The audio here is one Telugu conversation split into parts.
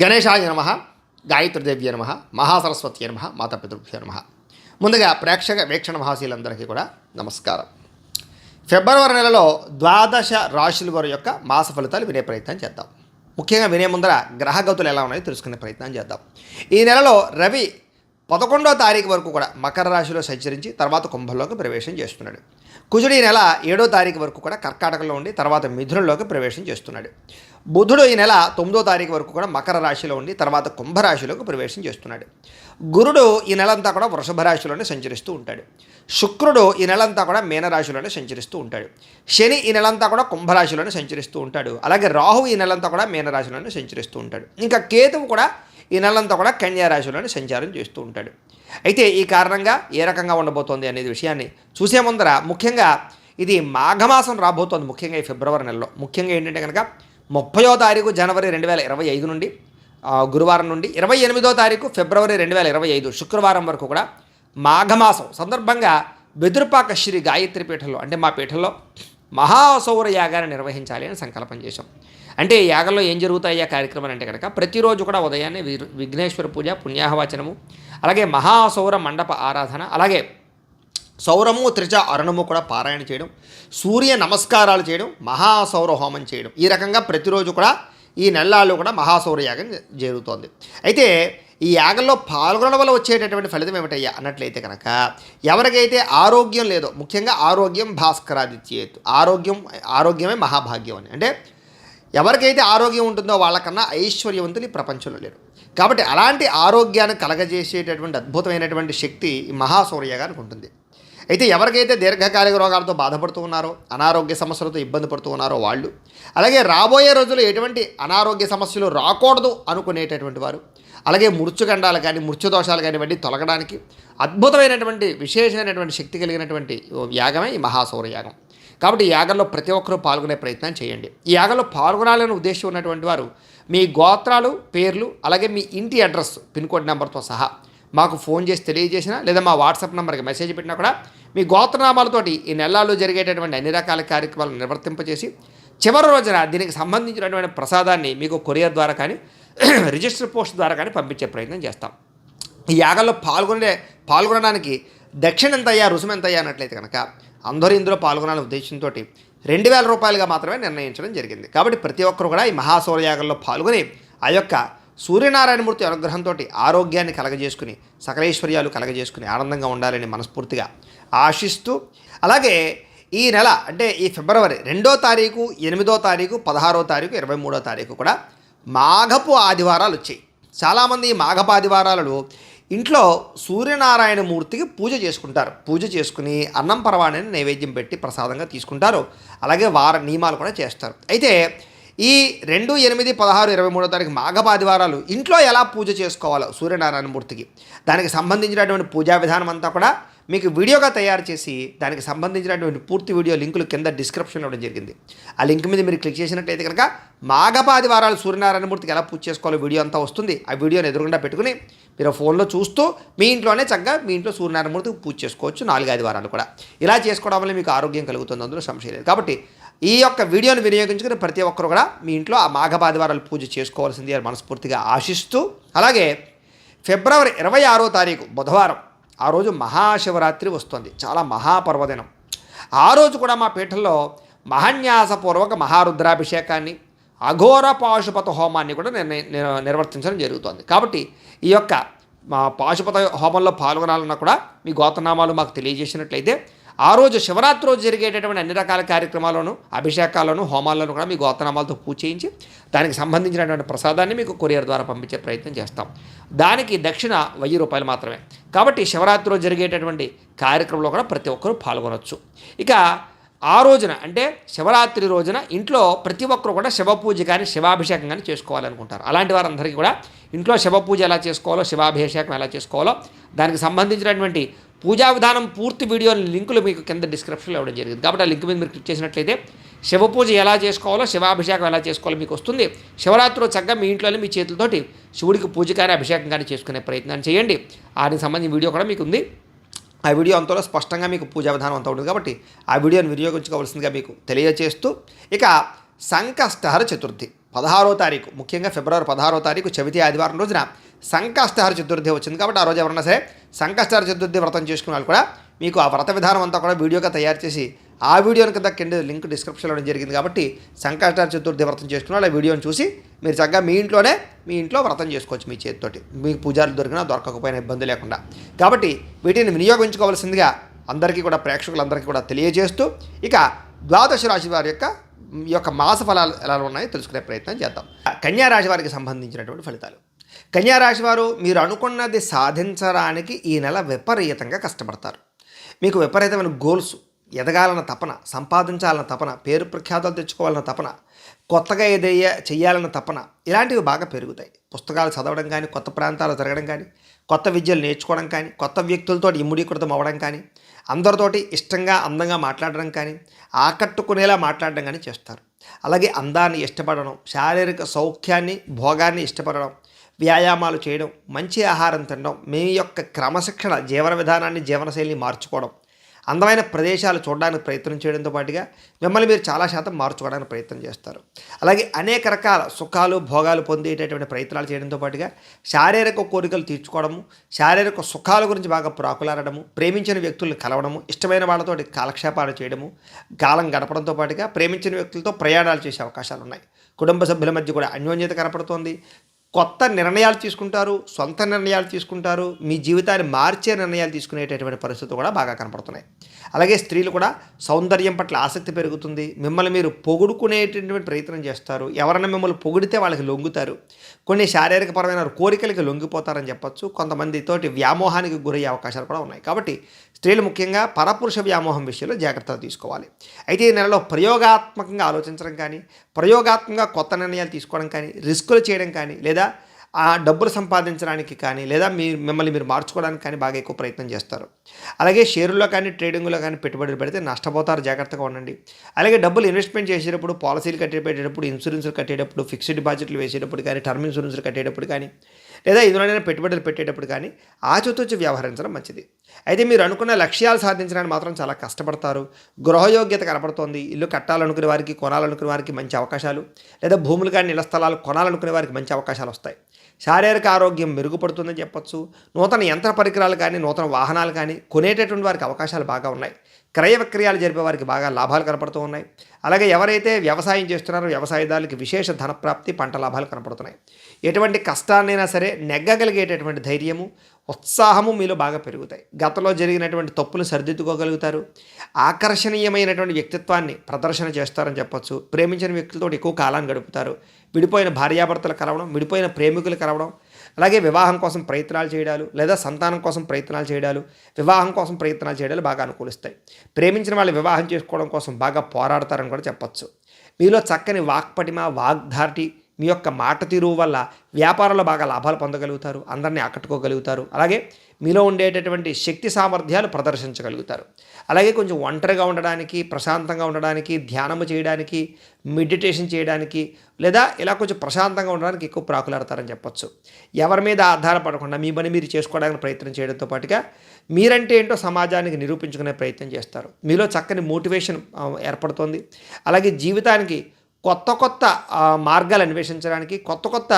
గణేశాయ నమ గాయత్రిదేవ్య నమ మహాసరస్వతి నమ మాతాపితృభ్యో నమ. ముందుగా ప్రేక్షక వీక్షణ మహాశీలందరికీ కూడా నమస్కారం. ఫిబ్రవరి నెలలో ద్వాదశ రాశుల వారి యొక్క మాస ఫలితాలు వినే ప్రయత్నం చేద్దాం. ముఖ్యంగా వినే ముందర గ్రహగతులు ఎలా ఉన్నాయో తెలుసుకునే ప్రయత్నం చేద్దాం. ఈ నెలలో రవి పదకొండో తారీఖు వరకు కూడా మకర రాశిలో సంచరించి తర్వాత కుంభంలోకి ప్రవేశం చేస్తున్నాడు. కుజుడు ఈ నెల ఏడో తారీఖు వరకు కూడా కర్కాటకలో ఉండి తర్వాత మిథునంలోకి ప్రవేశం చేస్తున్నాడు. బుధుడు ఈ నెల తొమ్మిదో తారీఖు వరకు కూడా మకర రాశిలో ఉండి తర్వాత కుంభరాశిలోకి ప్రవేశం చేస్తున్నాడు. గురుడు ఈ నెలంతా కూడా వృషభ రాశిలోనే సంచరిస్తూ ఉంటాడు. శుక్రుడు ఈ నెలంతా కూడా మీనరాశిలోనే సంచరిస్తూ ఉంటాడు. శని ఈ నెలంతా కూడా కుంభరాశిలోనే సంచరిస్తూ ఉంటాడు. అలాగే రాహు ఈ నెలంతా కూడా మీనరాశిలోనే సంచరిస్తూ ఉంటాడు. ఇంకా కేతువు కూడా ఈ నెలంతా కూడా కన్యారాశిలోని సంచారం చేస్తూ ఉంటాడు. అయితే ఈ కారణంగా ఏ రకంగా ఉండబోతోంది అనేది విషయాన్ని చూసే ముందర ముఖ్యంగా ఇది మాఘమాసం రాబోతోంది ముఖ్యంగా ఈ ఫిబ్రవరి నెలలో. ముఖ్యంగా ఏంటంటే కనుక ముప్పయో తారీఖు జనవరి రెండు వేల ఇరవై ఐదు నుండి గురువారం నుండి ఇరవై ఎనిమిదో తారీఖు ఫిబ్రవరి రెండు వేల ఇరవై ఐదు శుక్రవారం వరకు కూడా మాఘమాసం సందర్భంగా బెదురుపాక శ్రీ గాయత్రి పీఠంలో అంటే మా పీఠంలో మహాసౌర యాగాన్ని నిర్వహించాలి అని సంకల్పం చేశాం. అంటే ఈ యాగంలో ఏం జరుగుతాయి కార్యక్రమాలు అంటే కనుక ప్రతిరోజు కూడా ఉదయాన్నే విఘ్నేశ్వర పూజ పుణ్యాహవచనము అలాగే మహాసౌర మండప ఆరాధన అలాగే సౌరము త్రిజ అరుణము కూడా పారాయణ చేయడం సూర్య నమస్కారాలు చేయడం మహాసౌర హోమం చేయడం. ఈ రకంగా ప్రతిరోజు కూడా ఈ నెలల్లో కూడా మహాసౌర యాగం జరుగుతోంది. అయితే ఈ యాగంలో పాల్గొనడం వల్ల వచ్చేటటువంటి ఫలితం ఏమిటయ్యా? అన్నట్లయితే కనుక ఎవరికైతే ఆరోగ్యం లేదో ముఖ్యంగా ఆరోగ్యం భాస్కరాదిత్యేత్ ఆరోగ్యం ఆరోగ్యమే మహాభాగ్యం అని. అంటే ఎవరికైతే ఆరోగ్యం ఉంటుందో వాళ్ళకన్నా ఐశ్వర్యవంతులు ఈ ప్రపంచంలో లేరు. కాబట్టి అలాంటి ఆరోగ్యాన్ని కలగజేసేటటువంటి అద్భుతమైనటువంటి శక్తి ఈ మహాసౌర్యగానికి ఉంటుంది. అయితే ఎవరికైతే దీర్ఘకాలిక రోగాలతో బాధపడుతూ ఉన్నారో అనారోగ్య సమస్యలతో ఇబ్బంది పడుతూ ఉన్నారో వాళ్ళు అలాగే రాబోయే రోజుల్లో ఎటువంటి అనారోగ్య సమస్యలు రాకూడదు అనుకునేటటువంటి వారు అలాగే మృత్యుగండాలు కానీ మృత్యుదోషాలు దోషాలు తొలగడానికి అద్భుతమైనటువంటి విశేషమైనటువంటి శక్తి కలిగినటువంటి యాగమే ఈ మహాసౌర యాగం. కాబట్టి యాగంలో ప్రతి ఒక్కరూ పాల్గొనే ప్రయత్నం చేయండి. ఈ యాగంలో పాల్గొనాలనే ఉద్దేశం ఉన్నటువంటి వారు మీ గోత్రాలు పేర్లు అలాగే మీ ఇంటి అడ్రస్ పిన్ కోడ్ నెంబర్తో సహా మాకు ఫోన్ చేసి తెలియజేసినా లేదా మా వాట్సాప్ నెంబర్కి మెసేజ్ పెట్టినా కూడా మీ గోత్రనామాలతోటి ఈ నెలల్లో జరిగేటటువంటి అన్ని రకాల కార్యక్రమాలను నిర్వర్తింపజేసి చివరి రోజున దీనికి సంబంధించినటువంటి ప్రసాదాన్ని మీకు కొరియర్ ద్వారా కానీ రిజిస్టర్ పోస్ట్ ద్వారా కానీ పంపించే ప్రయత్నం చేస్తాం. ఈ యాగంలో పాల్గొనే పాల్గొనడానికి దక్షిణ ఎంత అయ్యా రుసుము ఎంత అయ్యా అన్నట్లయితే కనుక అందరూ ఇందులో పాల్గొనాలనే ఉద్దేశంతో రెండు వేల రూపాయలుగా మాత్రమే నిర్ణయించడం జరిగింది. కాబట్టి ప్రతి ఒక్కరు కూడా ఈ మహాసౌరయాగంలో పాల్గొని ఆ యొక్క సూర్యనారాయణమూర్తి అనుగ్రహంతో ఆరోగ్యాన్ని కలగజేసుకుని సకలేశ్వర్యాలు కలగజేసుకుని ఆనందంగా ఉండాలని మనస్ఫూర్తిగా ఆశిస్తూ అలాగే ఈ నెల అంటే ఈ ఫిబ్రవరి రెండో తారీఖు ఎనిమిదో తారీఖు పదహారో తారీఖు ఇరవై మూడో తారీఖు కూడా మాఘపు ఆదివారాలు వచ్చాయి. చాలామంది మాఘపు ఆదివారాలలో ఇంట్లో సూర్యనారాయణ మూర్తికి పూజ చేసుకుంటారు. పూజ చేసుకుని అన్నం పరవాణిని నైవేద్యం పెట్టి ప్రసాదంగా తీసుకుంటారు. అలాగే వార నియమాలు కూడా చేస్తారు. అయితే ఈ రెండు ఎనిమిది పదహారు ఇరవై మూడో తారీఖు మాఘపాదివారాలు ఇంట్లో ఎలా పూజ చేసుకోవాలో సూర్యనారాయణ మూర్తికి దానికి సంబంధించినటువంటి పూజా విధానం అంతా కూడా మీకు వీడియోగా తయారు చేసి దానికి సంబంధించినటువంటి పూర్తి వీడియో లింకులు కింద డిస్క్రిప్షన్లో ఇవ్వడం జరిగింది. ఆ లింక్ మీద మీరు క్లిక్ చేసినట్లయితే కనుక మాఘపాది వారాలు సూర్యనారాయణమూర్తికి ఎలా పూజ చేసుకోవాలో వీడియో అంతా వస్తుంది. ఆ వీడియోని ఎదురుగుండా పెట్టుకుని మీరు ఫోన్లో చూస్తూ మీ ఇంట్లోనే చక్కగా మీ ఇంట్లో సూర్యనారాయణమూర్తికి పూజ చేసుకోవచ్చు నాలుగు ఆదివారాలు కూడా. ఇలా చేసుకోవడం వల్ల మీకు ఆరోగ్యం కలుగుతుంది. అందులో సంశయం లేదు. కాబట్టి ఈ యొక్క వీడియోను వినియోగించుకుని ప్రతి ఒక్కరు కూడా మీ ఇంట్లో ఆ మాఘపాదివారాలు పూజ చేసుకోవాల్సింది అని మనస్ఫూర్తిగా ఆశిస్తూ అలాగే ఫిబ్రవరి ఇరవై ఆరో తారీఖు బుధవారం ఆ రోజు మహాశివరాత్రి వస్తుంది. చాలా మహాపర్వదినం. ఆ రోజు కూడా మా పీఠంలో మహాన్యాసపూర్వక మహారుద్రాభిషేకాన్ని అఘోర పాశుపత హోమాన్ని కూడా నిర్ణయ నిర్వర్తించడం జరుగుతోంది. కాబట్టి ఈ యొక్క మా పాశుపత హోమంలో పాల్గొనాలన్నా కూడా మీ గోతనామాలు మాకు తెలియజేసినట్లయితే ఆ రోజు శివరాత్రి రోజు జరిగేటటువంటి అన్ని రకాల కార్యక్రమాలను అభిషేకాలను హోమాలను కూడా మీ గోతనామాలతో పూజ చేయించి దానికి సంబంధించినటువంటి ప్రసాదాన్ని మీకు కొరియర్ ద్వారా పంపించే ప్రయత్నం చేస్తాం. దానికి దక్షిణ వెయ్యి రూపాయలు మాత్రమే. కాబట్టి శివరాత్రిలో జరిగేటటువంటి కార్యక్రమంలో కూడా ప్రతి ఒక్కరూ పాల్గొనవచ్చు ఇక ఆ రోజున అంటే శివరాత్రి రోజున ఇంట్లో ప్రతి ఒక్కరు కూడా శివపూజ కానీ శివాభిషేకం కానీ చేసుకోవాలనుకుంటారు. అలాంటి వారందరికీ కూడా ఇంట్లో శివ పూజ ఎలా చేసుకోవాలో శివాభిషేకం ఎలా చేసుకోవాలో దానికి సంబంధించినటువంటి పూజా విధానం పూర్తి వీడియో లింకులు మీకు కింద డిస్క్రిప్షన్లో ఇవ్వడం జరిగింది. కాబట్టి ఆ లింక్ మీద మీరు క్లిక్ చేసినట్లయితే శివ పూజ ఎలా చేసుకోవాలో శివాభిషేకం ఎలా చేసుకోవాలో మీకు వస్తుంది. శివరాత్రి చక్కగా మీ ఇంట్లోనే మీ చేతులతోటి శివుడికి పూజ కానీ అభిషేకం కానీ చేసుకునే ప్రయత్నం చేయండి. దానికి సంబంధించిన వీడియో కూడా మీకు ఉంది. ఆ వీడియో అంతలో స్పష్టంగా మీకు పూజా విధానం అంతా ఉంటుంది కాబట్టి ఆ వీడియోని వినియోగించుకోవాల్సిందిగా మీకు తెలియజేస్తూ ఇక సంకష్టహర చతుర్థి పదహారో తారీఖు ముఖ్యంగా ఫిబ్రవరి పదహారో తారీఖు చవితి ఆదివారం రోజున సంకష్టహార చతుర్థి వచ్చింది కాబట్టి ఆ రోజు ఎవరన్నా సరే సంకష్టహార చతుర్థి వ్రతం చేసుకున్న వాళ్ళు కూడా మీకు ఆ వ్రత విధానం అంతా కూడా వీడియోగా తయారు చేసి ఆ వీడియోని కింద కింద లింక్ డిస్క్రిప్షన్లో జరిగింది కాబట్టి సంకష్టహార చతుర్థి వ్రతం చేసుకున్న ఆ వీడియోని చూసి మీరు చక్కగా మీ ఇంట్లోనే మీ ఇంట్లో వ్రతం చేసుకోవచ్చు మీ చేతితోటి. మీకు పూజారులు దొరికినా దొరకకపోయినా ఇబ్బంది లేకుండా. కాబట్టి వీటిని వినియోగించుకోవాల్సిందిగా అందరికీ కూడా ప్రేక్షకులందరికీ కూడా తెలియజేస్తూ ఇక ద్వాదశ రాశి వారి యొక్క ఈ యొక్క మాస ఫలాలు ఎలా ఉన్నాయో తెలుసుకునే ప్రయత్నం చేద్దాం. కన్యా రాశి వారికి సంబంధించినటువంటి ఫలితాలు. కన్యా రాశి వారు మీరు అనుకున్నది సాధించడానికి ఈ నెల విపరీతంగా కష్టపడతారు. మీకు విపరీతమైన గోల్స్ ఎదగాలన్న తపన సంపాదించాలన్న తపన పేరు ప్రఖ్యాతలు తెచ్చుకోవాలన్న తపన కొత్తగా ఏదయ్యా చేయాలన్న తపన ఇలాంటివి బాగా పెరుగుతాయి. పుస్తకాలు చదవడం కానీ కొత్త ప్రాంతాలు తిరగడం కానీ కొత్త విద్యలు నేర్చుకోవడం కానీ కొత్త వ్యక్తులతో ఇమ్ముడీకృతం అవ్వడం కానీ అందరితోటి ఇష్టంగా అందంగా మాట్లాడడం కానీ ఆకట్టుకునేలా మాట్లాడడం కానీ చేస్తారు. అలాగే అందాన్ని ఇష్టపడడం శారీరక సౌఖ్యాన్ని భోగాన్ని ఇష్టపడడం వ్యాయామాలు చేయడం మంచి ఆహారం తినడం మీ యొక్క క్రమశిక్షణ జీవన విధానాన్ని జీవనశైలిని మార్చుకోవడం అందమైన ప్రదేశాలు చూడడానికి ప్రయత్నం చేయడంతో పాటుగా మిమ్మల్ని మీరు చాలా శాతం మార్చుకోవడానికి ప్రయత్నం చేస్తారు. అలాగే అనేక రకాల సుఖాలు భోగాలు పొందేటటువంటి ప్రయత్నాలు చేయడంతో పాటుగా శారీరక కోరికలు తీర్చుకోవడము శారీరక సుఖాల గురించి బాగా ప్రాకులారడము ప్రేమించిన వ్యక్తులను కలవడము ఇష్టమైన వాళ్ళతోటి కాలక్షేపాలు చేయడము కాలం గడపడంతో పాటుగా ప్రేమించిన వ్యక్తులతో ప్రయాణాలు చేసే అవకాశాలు ఉన్నాయి కుటుంబ సభ్యుల మధ్య కూడా అన్యోన్యత కనపడుతోంది. కొత్త నిర్ణయాలు తీసుకుంటారు సొంత నిర్ణయాలు తీసుకుంటారు మీ జీవితాన్ని మార్చే నిర్ణయాలు తీసుకునేటటువంటి పరిస్థితులు కూడా బాగా కనపడుతున్నాయి. అలాగే స్త్రీలు కూడా సౌందర్యం పట్ల ఆసక్తి పెరుగుతుంది. మిమ్మల్ని మీరు పొగుడుకునేటటువంటి ప్రయత్నం చేస్తారు. ఎవరైనా మిమ్మల్ని పొగిడితే వాళ్ళకి లొంగుతారు. కొన్ని శారీరకపరమైన కోరికలకి లొంగిపోతారని చెప్పొచ్చు. కొంతమందితోటి వ్యామోహానికి గురయ్యే అవకాశాలు కూడా ఉన్నాయి. కాబట్టి స్త్రీలు ముఖ్యంగా పరపురుష వ్యామోహం విషయంలో జాగ్రత్తలు తీసుకోవాలి. అయితే ఈ నెలలో ప్రయోగాత్మకంగా ఆలోచించడం కానీ ప్రయోగాత్మకంగా కొత్త నిర్ణయాలు తీసుకోవడం కానీ రిస్కులు చేయడం కానీ లేదా ఆ డబ్బులు సంపాదించడానికి కానీ లేదా మీ మిమ్మల్ని మీరు మార్చుకోవడానికి కానీ బాగా ఎక్కువ ప్రయత్నం చేస్తారు. అలాగే షేరుల్లో కానీ ట్రేడింగ్లో కానీ పెట్టుబడులు పెడితే నష్టపోతారు జాగ్రత్తగా ఉండండి. అలాగే డబ్బులు ఇన్వెస్ట్మెంట్ చేసేటప్పుడు పాలసీలు కట్టేటప్పుడు ఇన్సూరెన్స్లు కట్టేటప్పుడు ఫిక్స్డ్ డిపాజిట్లు వేసేటప్పుడు కానీ టర్మ్ ఇన్సూరెన్స్లు కట్టేటప్పుడు కానీ లేదా ఇందులోనైనా పెట్టుబడులు పెట్టేటప్పుడు కానీ ఆచితూచి వ్యవహరించడం మంచిది. అయితే మీరు అనుకున్న లక్ష్యాలు సాధించడానికి మాత్రం చాలా కష్టపడతారు. గృహయోగ్యత కనపడుతోంది. ఇల్లు కట్టాలనుకునే వారికి కొనాలనుకునే వారికి మంచి అవకాశాలు. లేదా భూములు కానీ ఇళ్ళ స్థలాలు కొనాలనుకునే వారికి మంచి అవకాశాలు వస్తాయి. శారీరక ఆరోగ్యం మెరుగుపడుతుందని చెప్పొచ్చు. నూతన యంత్ర పరికరాలు కానీ నూతన వాహనాలు కానీ కొనేటటువంటి వారికి అవకాశాలు బాగా ఉన్నాయి. క్రయ విక్రయాలు జరిపే వారికి బాగా లాభాలు కనపడుతూ ఉన్నాయి. అలాగే ఎవరైతే వ్యవసాయం చేస్తున్నారో వ్యవసాయదారులకి విశేష ధనప్రాప్తి పంట లాభాలు కనపడుతున్నాయి. ఎటువంటి కష్టాన్నైనా సరే నెగ్గగలిగేటటువంటి ధైర్యము ఉత్సాహము మీలో బాగా పెరుగుతాయి. గతంలో జరిగినటువంటి తప్పులు సరిదిద్దుకోగలుగుతారు. ఆకర్షణీయమైనటువంటి వ్యక్తిత్వాన్ని ప్రదర్శన చేస్తారని చెప్పొచ్చు. ప్రేమించిన వ్యక్తులతో ఎక్కువ కాలాన్ని గడుపుతారు. విడిపోయిన భార్యాభర్తలు కలవడం విడిపోయిన ప్రేమికులు కలవడం అలాగే వివాహం కోసం ప్రయత్నాలు చేయడాలు లేదా సంతానం కోసం ప్రయత్నాలు చేయడాలు వివాహం కోసం ప్రయత్నాలు చేయడాలు బాగా అనుకూలిస్తాయి. ప్రేమించిన వాళ్ళు వివాహం చేసుకోవడం కోసం బాగా పోరాడతారని కూడా చెప్పొచ్చు. మీలో చక్కని వాక్పటిమ వాగ్ధాటి మీ యొక్క మాట తీరు వల్ల వ్యాపారంలో బాగా లాభాలు పొందగలుగుతారు అందరినీ ఆకట్టుకోగలుగుతారు. అలాగే మీలో ఉండేటటువంటి శక్తి సామర్థ్యాలు ప్రదర్శించగలుగుతారు. అలాగే కొంచెం ఒంటరిగా ఉండడానికి ప్రశాంతంగా ఉండడానికి ధ్యానము చేయడానికి మెడిటేషన్ చేయడానికి లేదా ఇలా కొంచెం ప్రశాంతంగా ఉండడానికి ఎక్కువ ప్రాకులాడతారని చెప్పొచ్చు. ఎవరి మీద ఆధారపడకుండా మీ పని మీరు చేసుకోవడానికి ప్రయత్నం చేయడంతో పాటుగా మీరంటే ఏంటో సమాజానికి నిరూపించుకునే ప్రయత్నం చేస్తారు. మీలో చక్కని మోటివేషన్ ఏర్పడుతుంది. అలాగే జీవితానికి కొత్త కొత్త మార్గాలు అన్వేషించడానికి కొత్త కొత్త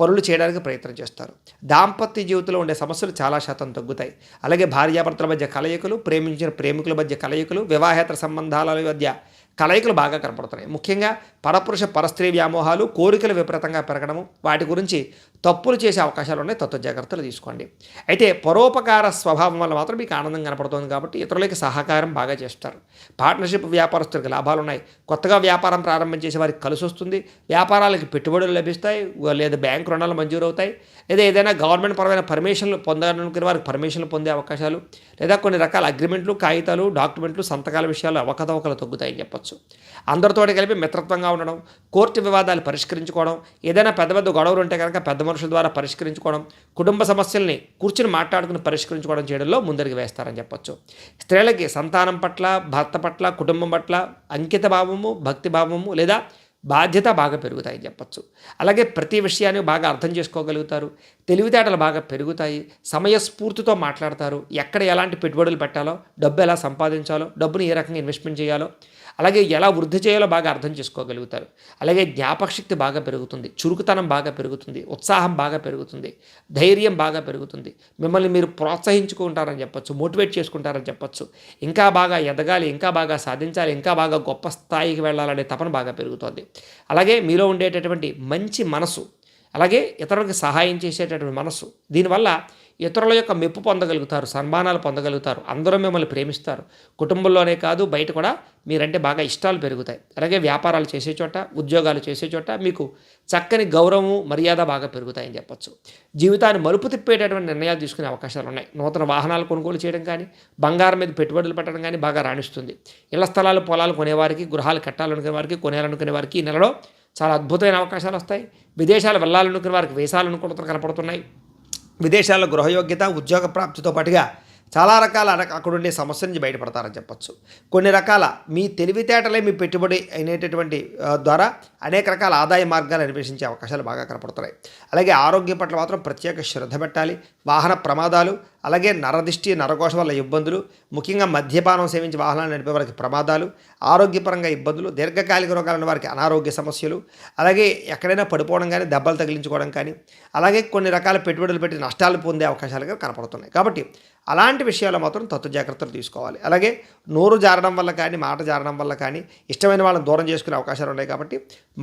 పనులు చేయడానికి ప్రయత్నం చేస్తారు. దాంపత్య జీవితంలో ఉండే సమస్యలు చాలా శాతం తగ్గుతాయి. అలాగే భార్యాభర్తల మధ్య కలయికలు ప్రేమించిన ప్రేమికుల మధ్య కలయికలు వివాహేతర సంబంధాల మధ్య కలయికలు బాగా కనపడుతున్నాయి. ముఖ్యంగా పరపురుష పరస్త్రీ వ్యామోహాలు కోరికలు విపరీతంగా పెరగడము వాటి గురించి తప్పులు చేసే అవకాశాలు ఉన్నాయి. తత్వ జాగ్రత్తలు తీసుకోండి. అయితే పరోపకార స్వభావం వల్ల మాత్రం మీకు ఆనందం కనపడుతుంది కాబట్టి ఇతరులకి సహకారం బాగా చేస్తారు. పార్ట్నర్షిప్ వ్యాపారస్తులకు లాభాలు ఉన్నాయి. కొత్తగా వ్యాపారం ప్రారంభం చేసే వారికి కలిసి వస్తుంది. వ్యాపారాలకి పెట్టుబడులు లభిస్తాయి. లేదా బ్యాంక్ రుణాలు మంజూరు అవుతాయి. లేదా ఏదైనా గవర్నమెంట్ పరమైన పర్మిషన్లు పొందాలనుకునే వారికి పర్మిషన్లు పొందే అవకాశాలు. లేదా కొన్ని రకాల అగ్రిమెంట్లు కాగితాలు డాక్యుమెంట్లు సంతకాల విషయాలు అవకతవకలు తగ్గుతాయని చెప్పొచ్చు. అందరితోటి కలిపి మిత్రత్వంగా ఉండడం కోర్టు వివాదాలు పరిష్కరించుకోవడం ఏదైనా పెద్ద పెద్ద గొడవలు ఉంటే కనుక పెద్ద మనుషుల ద్వారా పరిష్కరించుకోవడం కుటుంబ సమస్యల్ని కూర్చుని మాట్లాడుకుని పరిష్కరించుకోవడం చేయడంలో ముందరికి వేస్తారని చెప్పొచ్చు. స్త్రీలకి సంతానం పట్ల భర్త పట్ల కుటుంబం పట్ల అంకిత భావము భక్తి భావము లేదా బాధ్యత బాగా పెరుగుతాయని చెప్పచ్చు. అలాగే ప్రతి విషయాన్ని బాగా అర్థం చేసుకోగలుగుతారు. తెలివితేటలు బాగా పెరుగుతాయి. సమయస్ఫూర్తితో మాట్లాడతారు. ఎక్కడ ఎలాంటి పెట్టుబడులు పెట్టాలో డబ్బు ఎలా సంపాదించాలో డబ్బును ఏ రకంగా ఇన్వెస్ట్మెంట్ చేయాలో అలాగే ఎలా వృద్ధి చేయాలో బాగా అర్థం చేసుకోగలుగుతారు. అలాగే జ్ఞాపకశక్తి బాగా పెరుగుతుంది. చురుకుతనం బాగా పెరుగుతుంది. ఉత్సాహం బాగా పెరుగుతుంది. ధైర్యం బాగా పెరుగుతుంది. మిమ్మల్ని మీరు ప్రోత్సహించుకుంటారని చెప్పొచ్చు మోటివేట్ చేసుకుంటారని చెప్పొచ్చు. ఇంకా బాగా ఎదగాలి ఇంకా బాగా సాధించాలి ఇంకా బాగా గొప్ప స్థాయికి వెళ్ళాలనే తపన బాగా పెరుగుతుంది. అలాగే మీలో ఉండేటటువంటి మంచి మనసు అలాగే ఇతరులకు సహాయం చేసేటటువంటి మనసు దీనివల్ల ఇతరుల యొక్క మెప్పు పొందగలుగుతారు సన్మానాలు పొందగలుగుతారు. అందరూ మిమ్మల్ని ప్రేమిస్తారు. కుటుంబంలోనే కాదు బయట కూడా మీరంటే బాగా ఇష్టాలు పెరుగుతాయి. అలాగే వ్యాపారాలు చేసే చోట ఉద్యోగాలు చేసే చోట మీకు చక్కని గౌరవము మర్యాద బాగా పెరుగుతాయని చెప్పొచ్చు. జీవితాన్ని మలుపు తిప్పేటటువంటి నిర్ణయాలు తీసుకునే అవకాశాలు ఉన్నాయి. నూతన వాహనాలు కొనుగోలు చేయడం కానీ బంగారం మీద పెట్టుబడులు పెట్టడం కానీ బాగా రాణిస్తుంది. ఇళ్ళ స్థలాలు పొలాలు కొనేవారికి గృహాలు కట్టాలనుకునే వారికి కొనేయాలనుకునే వారికి ఈ నెలలో చాలా అద్భుతమైన అవకాశాలు వస్తాయి. విదేశాలు వెళ్ళాలనుకునే వారికి వేసాలు కనపడుతున్నాయి. విదేశాల్లో గృహయోగ్యత ఉద్యోగ ప్రాప్తితో పాటుగా చాలా రకాల అన- అక్కడ ఉండే సమస్య నుంచి బయటపడతారని చెప్పొచ్చు. కొన్ని రకాల మీ తెలివితేటలే మీ పెట్టుబడి అయినటువంటి ద్వారా అనేక రకాల ఆదాయ మార్గాలు అన్వేషించే అవకాశాలు బాగా కనపడుతున్నాయి. అలాగే ఆరోగ్యం పట్ల మాత్రం ప్రత్యేక శ్రద్ధ పెట్టాలి. వాహన ప్రమాదాలు అలాగే నరదిష్టి నరకోశ వల్ల ఇబ్బందులు ముఖ్యంగా మద్యపానం సేవించి వాహనాలు నడిపే వారికి ప్రమాదాలు ఆరోగ్యపరంగా ఇబ్బందులు దీర్ఘకాలిక రోగాలను వారికి అనారోగ్య సమస్యలు అలాగే ఎక్కడైనా పడిపోవడం కానీ దెబ్బలు తగిలించుకోవడం కానీ అలాగే కొన్ని రకాల పెట్టుబడులు పెట్టి నష్టాలు పొందే అవకాశాలు కనపడుతున్నాయి. కాబట్టి అలాంటి విషయాలు మాత్రం తత్వ జాగ్రత్తలు తీసుకోవాలి. అలాగే నోరు జారడం వల్ల కానీ మాట జారడం వల్ల కానీ ఇష్టమైన వాళ్ళని దూరం చేసుకునే అవకాశాలు ఉన్నాయి కాబట్టి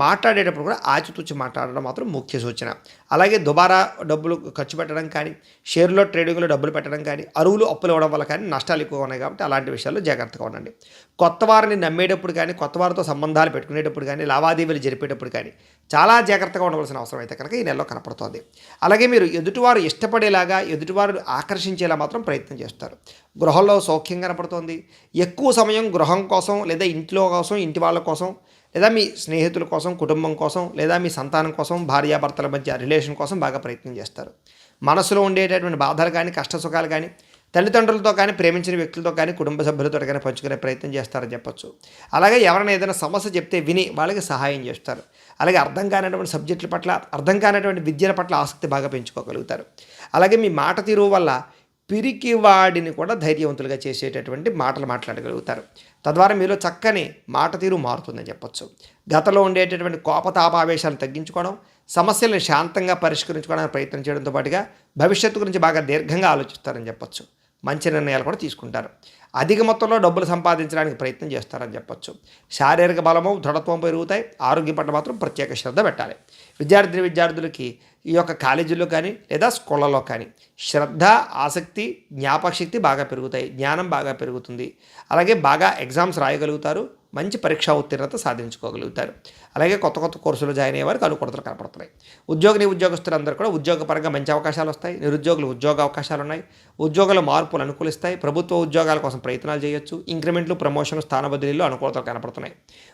మాట్లాడేటప్పుడు కూడా ఆచితూచి మాట్లాడడం మాత్రం ముఖ్య సూచన. అలాగే దుబారా డబ్బులు ఖర్చు పెట్టడం కానీ షేర్లో ట్రేడింగ్లో డబ్బులు పెట్టడం కానీ అరువులు అప్పులు ఇవ్వడం వల్ల కానీ నష్టాలు ఎక్కువ ఉన్నాయి కాబట్టి అలాంటి విషయాల్లో జాగ్రత్తగా ఉండండి. కొత్త వారిని నమ్మేటప్పుడు కానీ కొత్త వారితో సంబంధాలు పెట్టుకునేటప్పుడు కానీ లావాదేవీలు జరిపేటప్పుడు కానీ చాలా జాగ్రత్తగా ఉండవలసిన అవసరం అయితే కనుక ఈ నెలలో కనపడుతోంది. అలాగే మీరు ఎదుటివారు ఇష్టపడేలాగా ఎదుటివారు ఆకర్షించేలా మాత్రం ప్రయత్నం చేస్తారు. గృహంలో సౌఖ్యం కనపడుతోంది. ఎక్కువ సమయం గృహం కోసం లేదా ఇంట్లో కోసం ఇంటి వాళ్ళ కోసం లేదా మీ స్నేహితుల కోసం కుటుంబం కోసం లేదా మీ సంతానం కోసం భార్యాభర్తల మధ్య రిలేషన్ కోసం బాగా ప్రయత్నం చేస్తారు. మనసులో ఉండేటటువంటి బాధలు కానీ కష్ట సుఖాలు కానీ తల్లిదండ్రులతో కానీ ప్రేమించిన వ్యక్తులతో కానీ కుటుంబ సభ్యులతో కానీ పంచుకునే ప్రయత్నం చేస్తారని చెప్పొచ్చు. అలాగే ఎవరైనా ఏదైనా సమస్య చెప్తే విని వాళ్ళకి సహాయం చేస్తారు. అలాగే అర్థం కానటువంటి సబ్జెక్టుల పట్ల అర్థం కానటువంటి విద్యల పట్ల ఆసక్తి బాగా పెంచుకోగలుగుతారు. అలాగే మీ మాట తీరు వల్ల పిరికి వాడిని కూడా ధైర్యవంతులుగా చేసేటటువంటి మాటలు మాట్లాడగలుగుతారు. తద్వారా మీలో చక్కని మాట తీరు మారుతుందని చెప్పొచ్చు. గతంలో ఉండేటటువంటి కోపతాపావేశాలను తగ్గించుకోవడం సమస్యలను శాంతంగా పరిష్కరించుకోవడానికి ప్రయత్నం చేయడంతో పాటుగా భవిష్యత్తు గురించి బాగా దీర్ఘంగా ఆలోచిస్తారని చెప్పొచ్చు. మంచి నిర్ణయాలు కూడా తీసుకుంటారు. అధిక మొత్తంలో డబ్బులు సంపాదించడానికి ప్రయత్నం చేస్తారని చెప్పొచ్చు. శారీరక బలము దృఢత్వం పెరుగుతాయి. ఆరోగ్యం పట్ల మాత్రం ప్రత్యేక శ్రద్ధ పెట్టాలి. విద్యార్థిని విద్యార్థులకి ఈ యొక్క కాలేజీలో కానీ లేదా స్కూళ్ళలో కానీ శ్రద్ధ ఆసక్తి జ్ఞాపకశక్తి బాగా పెరుగుతాయి. జ్ఞానం బాగా పెరుగుతుంది. అలాగే బాగా ఎగ్జామ్స్ రాయగలుగుతారు. మంచి పరీక్షా ఉత్తీర్ణత సాధించుకోగలుగుతారు. అలాగే కొత్త కొత్త కోర్సులు జాయిన్ అయ్యే వారికి అనుకూలతలు కనపడుతున్నాయి. ఉద్యోగిని ఉద్యోగస్తులందరూ కూడా ఉద్యోగపరంగా మంచి అవకాశాలు వస్తాయి. నిరుద్యోగులు ఉద్యోగ అవకాశాలు ఉన్నాయి. ఉద్యోగుల మార్పులు అనుకూలిస్తాయి. ప్రభుత్వ ఉద్యోగాల కోసం ప్రయత్నాలు చేయొచ్చు. ఇంక్రిమెంట్లు ప్రమోషన్ స్థాన బదిలీలు అనుకూలతలు కనపడుతున్నాయి.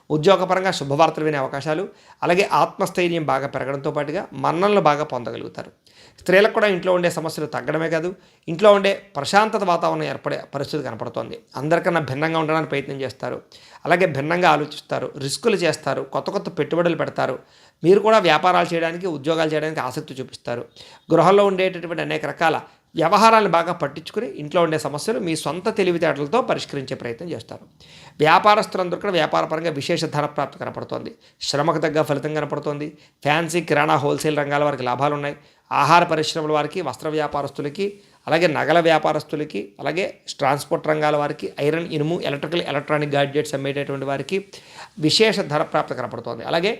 ఉద్యోగపరంగా శుభవార్తలు వినే అవకాశాలు అలాగే ఆత్మస్థైర్యం బాగా పెరగడంతో పాటుగా మన్నలను బాగా పొందగలుగుతారు. స్త్రీలకు కూడా ఇంట్లో ఉండే సమస్యలు తగ్గడమే కాదు ఇంట్లో ఉండే ప్రశాంతత వాతావరణం ఏర్పడే పరిస్థితి కనపడుతోంది. అందరికన్నా భిన్నంగా ఉండడానికి ప్రయత్నం చేస్తారు. అలాగే భిన్నంగా ఆలోచిస్తారు రిస్కులు చేస్తారు కొత్త కొత్త పెట్టుబడులు పెడతారు. మీరు కూడా వ్యాపారాలు చేయడానికి ఉద్యోగాలు చేయడానికి ఆసక్తి చూపిస్తారు. గృహంలో ఉండేటటువంటి అనేక రకాల వ్యవహారాలను బాగా పట్టించుకుని ఇంట్లో ఉండే సమస్యలు మీ సొంత తెలివితేటలతో పరిష్కరించే ప్రయత్నం చేస్తారు. వ్యాపారస్తులందరూ కూడా వ్యాపారపరంగా విశేష ధన ప్రాప్తి కనపడుతోంది. శ్రమకు తగ్గ ఫలితం కనపడుతోంది. ఫ్యాన్సీ కిరాణా హోల్సేల్ రంగాల వారికి లాభాలు ఉన్నాయి ఆహార పరిశ్రమల వారికి వస్త్ర వ్యాపారస్తులకి అలాగే నగల వ్యాపారస్తులకి అలాగే ట్రాన్స్పోర్ట్ రంగాల వారికి ఐరన్ ఇనుము ఎలక్ట్రికల్ ఎలక్ట్రానిక్ గాడ్జెట్స్ అమ్మేటటువంటి వారికి విశేష ధర ప్రాప్తి కనపడుతోంది. అలాగే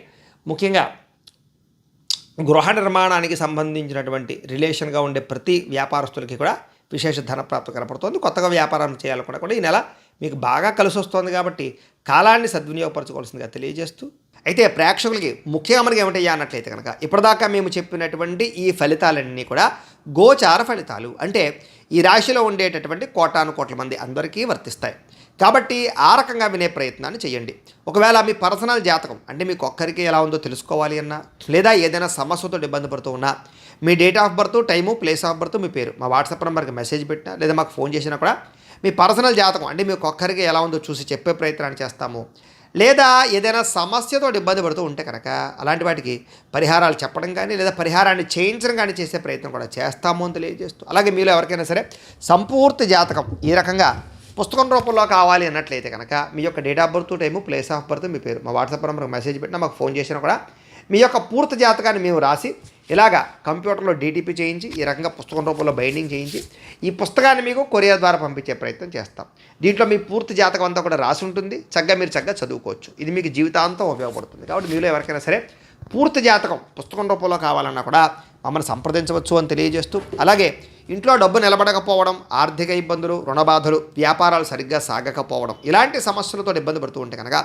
ముఖ్యంగా గృహ నిర్మాణానికి సంబంధించినటువంటి రిలేషన్గా ఉండే ప్రతి వ్యాపారస్తులకి కూడా విశేష ధన ప్రాప్తి కనపడుతుంది. కొత్తగా వ్యాపారం చేయాలనుకున్నా కూడా ఈ నెల మీకు బాగా కలిసి వస్తుంది కాబట్టి కాలాన్ని సద్వినియోగపరచుకోవాల్సిందిగా తెలియజేస్తూ అయితే ప్రేక్షకులకి ముఖ్యంగా మనకి ఏమిటయ్యా అన్నట్లయితే కనుక ఇప్పటిదాకా మేము చెప్పినటువంటి ఈ ఫలితాలన్నీ కూడా గోచార ఫలితాలు. అంటే ఈ రాశిలో ఉండేటటువంటి కోటాను కోట్ల మంది అందరికీ వర్తిస్తాయి. కాబట్టి ఆ రకంగా వినే ప్రయత్నాన్ని చేయండి. ఒకవేళ మీ పర్సనల్ జాతకం అంటే మీకు ఒక్కరికి ఎలా ఉందో తెలుసుకోవాలి అన్నా లేదా ఏదైనా సమస్యతో ఇబ్బంది పడుతూ ఉన్నా మీ date of birth time place of birth మీ పేరు మా వాట్సాప్ నెంబర్కి మెసేజ్ పెట్టినా లేదా మాకు ఫోన్ చేసినా కూడా మీ పర్సనల్ జాతకం అంటే మీకు ఒక్కరికి ఎలా ఉందో చూసి చెప్పే ప్రయత్నాన్ని చేస్తాము. లేదా ఏదైనా సమస్యతో ఇబ్బంది పడుతూ ఉంటే కనుక అలాంటి వాటికి పరిహారాలు చెప్పడం కానీ లేదా పరిహారాన్ని చేయించడం కానీ చేసే ప్రయత్నం కూడా చేస్తాము అని తెలియజేస్తూ. అలాగే మీలో ఎవరికైనా సరే సంపూర్తి జాతకం ఈ రకంగా పుస్తకం రూపంలో కావాలి అన్నట్లయితే కనుక మీ యొక్క date of birth time place of birth మీ పేరు మా వాట్సాప్ నెంబర్కి మెసేజ్ పెట్టినా మాకు ఫోన్ చేసినా కూడా మీ యొక్క పూర్తి జాతకాన్ని మేము రాసి ఇలాగా కంప్యూటర్లో డీటీపీ చేయించి ఈ రకంగా పుస్తకం రూపంలో బైండింగ్ చేయించి ఈ పుస్తకాన్ని మీకు కొరియర్ ద్వారా పంపించే ప్రయత్నం చేస్తాం. దీంట్లో మీ పూర్తి జాతకం అంతా కూడా రాసి ఉంటుంది. చక్కగా మీరు చక్కగా చదువుకోవచ్చు. ఇది మీకు జీవితాంతం ఉపయోగపడుతుంది. కాబట్టి మీలో ఎవరికైనా సరే పూర్తి జాతకం పుస్తకం రూపంలో కావాలన్నా కూడా మమ్మల్ని సంప్రదించవచ్చు అని తెలియజేస్తూ అలాగే ఇంట్లో డబ్బు నిలబడకపోవడం ఆర్థిక ఇబ్బందులు రుణబాధలు వ్యాపారాలు సరిగ్గా సాగకపోవడం ఇలాంటి సమస్యలతో ఇబ్బంది పడుతూ ఉంటే కనుక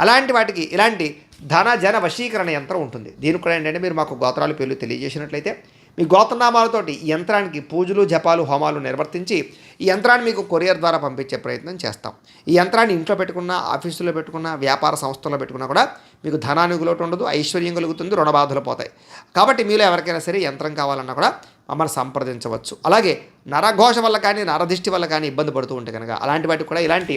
అలాంటి వాటికి ఇలాంటి ధన జన వశీకరణ యంత్రం ఉంటుంది. దీనికి కూడా ఏంటంటే మీరు మాకు గోత్రాలు పేర్లు తెలియజేసినట్లయితే మీ గోత్రనామాలతోటి ఈ యంత్రానికి పూజలు జపాలు హోమాలు నిర్వర్తించి ఈ యంత్రాన్ని మీకు కొరియర్ ద్వారా పంపించే ప్రయత్నం చేస్తాం. ఈ యంత్రాన్ని ఇంట్లో పెట్టుకున్నా ఆఫీసులో పెట్టుకున్నా వ్యాపార సంస్థల్లో పెట్టుకున్నా కూడా మీకు ధనానికి లోటు ఉండదు ఐశ్వర్యం కలుగుతుంది రుణబాధలు పోతాయి. కాబట్టి మీలో ఎవరికైనా సరే యంత్రం కావాలన్నా కూడా మనం సంప్రదించవచ్చు. అలాగే నరఘోష వల్ల కానీ నరదిష్టి వల్ల కానీ ఇబ్బంది పడుతూ ఉంటే కనుక అలాంటి వాటికి కూడా ఇలాంటి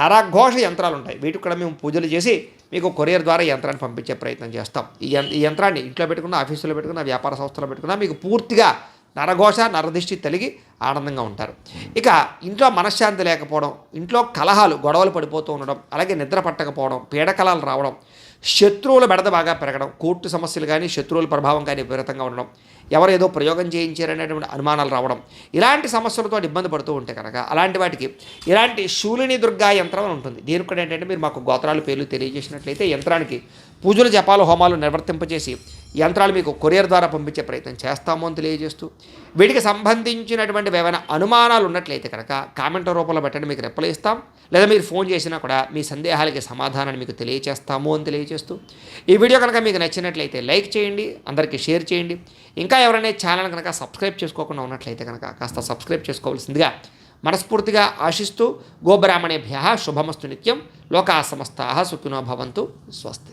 నరఘోష యంత్రాలు ఉంటాయి వీటికి కూడా మేము పూజలు చేసి మీకు కొరియర్ ద్వారా యంత్రాన్ని పంపించే ప్రయత్నం చేస్తాం. ఈ ఈ యంత్రాన్ని ఇంట్లో పెట్టుకున్న ఆఫీసులో పెట్టుకున్న వ్యాపార సంస్థలో పెట్టుకున్న మీకు పూర్తిగా నరఘోష నరదిష్టి తలిగి ఆనందంగా ఉంటారు. ఇక ఇంట్లో మనశ్శాంతి లేకపోవడం ఇంట్లో కలహాలు గొడవలు పడిపోతూ ఉండడం అలాగే నిద్ర పట్టకపోవడం పీడకలాలు రావడం శత్రువుల బెడద బాగా పెరగడం కోర్టు సమస్యలు కానీ శత్రువుల ప్రభావం కానీ విపరీతంగా ఉండడం ఎవరు ఏదో ప్రయోగం చేయించారనేటువంటి అనుమానాలు రావడం ఇలాంటి సమస్యలతో ఇబ్బంది పడుతూ ఉంటే కనుక అలాంటి వాటికి ఇలాంటి శూలిని దుర్గా యంత్రం అని ఉంటుంది. దీనికి కూడా ఏంటంటే మీరు మాకు గోత్రాలు పేర్లు తెలియజేసినట్లయితే యంత్రానికి పూజలు జపాలు హోమాలు నిర్వర్తింపజేసి యంత్రాలు మీకు కొరియర్ ద్వారా పంపించే ప్రయత్నం చేస్తాము అని తెలియజేస్తూ వీటికి సంబంధించినటువంటి ఏమైనా అనుమానాలు ఉన్నట్లయితే కనుక కామెంట్ రూపంలో పెట్టండి మీకు రిప్లై ఇస్తాం. లేదా మీరు ఫోన్ చేసినా కూడా మీ సందేహాలకి సమాధానాన్ని మీకు తెలియజేస్తాము అని తెలియజేస్తూ ఈ వీడియో కనుక మీకు నచ్చినట్లయితే లైక్ చేయండి అందరికీ షేర్ చేయండి. ఇంకా ఎవరైనా ఛానల్ కనుక సబ్స్క్రైబ్ చేసుకోకుండా ఉన్నట్లయితే కనుక కాస్త సబ్స్క్రైబ్ చేసుకోవాల్సిందిగా మనస్ఫూర్తిగా ఆశిస్తూ గోబ్రాహ్మణేభ్య శుభమస్తు నిత్యం. లోకా సమస్తా సుఖినో భవంతు. స్వస్తి.